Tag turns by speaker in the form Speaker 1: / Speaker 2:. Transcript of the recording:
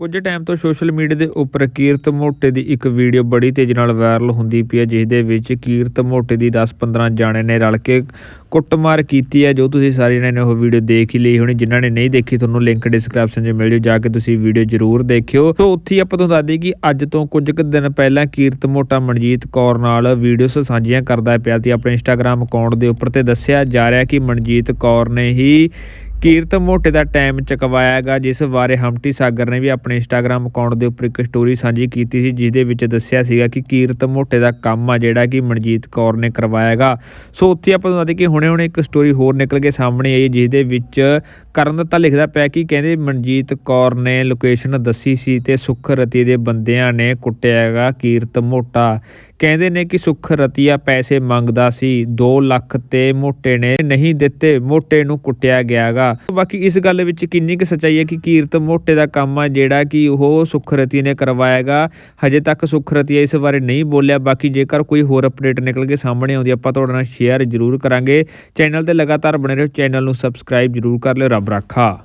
Speaker 1: ਕੁਝ ਟਾਈਮ ਤੋਂ social media ਦੇ ਉੱਪਰ ਕੀਰਤ ਮੋਟੇ ਦੀ ਇੱਕ ਵੀਡੀਓ ਬੜੀ ਤੇਜ਼ੀ ਨਾਲ ਵਾਇਰਲ ਹੁੰਦੀ ਪਈ ਹੈ ਜਿਸ ਦੇ ਵਿੱਚ ਕੀਰਤ ਮੋਟੇ ਦੀ 10-15 ਜਾਣੇ ਨੇ ਰਲ ਕੇ ਕੁੱਟਮਾਰ ਕੀਤੀ ਹੈ। ਜੋ ਤੁਸੀਂ ਸਾਰੇ ਜਣੇ ਨੇ ਉਹ ਵੀਡੀਓ ਦੇਖ ਹੀ ਲਈ ਹੋਣੀ, ਜਿਨ੍ਹਾਂ ਨੇ ਨਹੀਂ ਦੇਖੀ ਤੁਹਾਨੂੰ ਲਿੰਕ ਡਿਸਕ੍ਰਿਪਸ਼ਨ 'ਚ ਮਿਲ ਜੂ ਜਾ ਕੇ ਤੁਸੀਂ ਵੀਡੀਓ ਜ਼ਰੂਰ ਦੇਖਿਓ। ਤੋਂ ਉੱਥੇ ਹੀ ਆਪਾਂ ਤੁਹਾਨੂੰ ਦੱਸ ਦਈਏ ਕਿ ਅੱਜ ਤੋਂ ਕੁਝ ਕੁ ਦਿਨ ਪਹਿਲਾਂ ਕੀਰਤ ਮੋਟਾ ਮਨਜੀਤ ਕੌਰ ਨਾਲ ਵੀਡੀਓਸ ਸਾਂਝੀਆਂ ਕਰਦਾ ਪਿਆ ਤੇ ਆਪਣੇ ਇੰਸਟਾਗ੍ਰam ਅਕਾਊਂਟ ਦੇ ਉੱਪਰ ਤੇ ਦੱਸਿਆ ਜਾ ਰਿਹਾ ਕਿ ਮਨਜੀਤ ਕੌਰ ਨੇ ਹੀ ਕੀਰਤ ਮੋਟੇ ਦਾ ਟਾਈਮ ਚਕਵਾਇਆ ਹੈਗਾ, ਜਿਸ ਬਾਰੇ ਹਮਟੀ ਸਾਗਰ ਨੇ ਵੀ ਆਪਣੇ ਇੰਸਟਾਗ੍ਰam ਅਕਾਊਂਟ ਦੇ ਉੱਪਰ ਇੱਕ ਸਟੋਰੀ ਸਾਂਝੀ ਕੀਤੀ ਸੀ ਜਿਸ ਦੇ ਵਿੱਚ ਦੱਸਿਆ ਸੀਗਾ ਕਿ ਕੀਰਤ ਮੋਟੇ ਦਾ ਕੰਮ ਆ ਜਿਹੜਾ ਕਿ ਮਨਜੀਤ ਕੌਰ ਨੇ ਕਰਵਾਇਆ ਹੈਗਾ। ਸੋ ਉੱਥੇ ਆਪਾਂ ਤੁਹਾਨੂੰ ਦੱਸਦੇ ਕਿ ਹੁਣੇ ਹੁਣੇ ਇੱਕ ਸਟੋਰੀ ਹੋਰ ਨਿਕਲ ਕੇ ਸਾਹਮਣੇ ਆਈ ਜਿਸ ਦੇ ਵਿੱਚ ਕਰਨ ਦਿੱਤਾ ਲਿਖਦਾ ਪਿਆ ਕਿ ਕਹਿੰਦੇ ਮਨਜੀਤ ਕੌਰ ਨੇ ਲੋਕੇਸ਼ਨ ਦੱਸੀ ਸੀ ਤੇ ਸੁਖ ਰਤੀ ਦੇ ਬੰਦਿਆਂ ਨੇ ਕੁੱਟਿਆ ਹੈਗਾ ਕੀਰਤ ਮੋਟਾ। ਕਹਿੰਦੇ ਨੇ ਕਿ ਸੁਖ ਰਤੀਆ ਪੈਸੇ ਮੰਗਦਾ ਸੀ 2 ਲੱਖ ਤੇ ਮੋਟੇ ਨੇ ਨਹੀਂ ਦਿੱਤੇ, ਮੋਟੇ ਨੂੰ ਕੁੱਟਿਆ ਗਿਆਗਾ ਬਾਕੀ ਇਸ ਗੱਲ ਵਿੱਚ ਕਿੰਨੀ ਕੁ ਸੱਚਾਈ ਹੈ ਕਿ ਕੀਰਤ ਮੋਟੇ ਦਾ ਕੰਮ ਆ, ਜਿਹੜਾ ਕਿ ਉਹ ਸੁਖਰਤੀ ਨੇ ਕਰਵਾਇਆਗਾ ਹਜੇ ਤੱਕ ਸੁਖਰਤੀ ਇਸ ਬਾਰੇ ਨਹੀਂ ਬੋਲਿਆ। ਬਾਕੀ ਜੇਕਰ ਕੋਈ ਹੋਰ ਅਪਡੇਟ ਨਿਕਲ ਕੇ ਸਾਹਮਣੇ ਆਉਂਦੀ, ਆਪਾਂ ਤੁਹਾਡੇ ਨਾਲ ਸ਼ੇਅਰ ਜ਼ਰੂਰ ਕਰਾਂਗੇ। ਚੈਨਲ ਤੇ ਲਗਾਤਾਰ ਬਣੇ ਰਹੋ। ਚੈਨਲ ਨੂੰ ਸਬਸਕ੍ਰਾਈਬ ਜ਼ਰੂਰ ਕਰ ਲਿਓ। ਰੱਬ ਰਾਖਾ।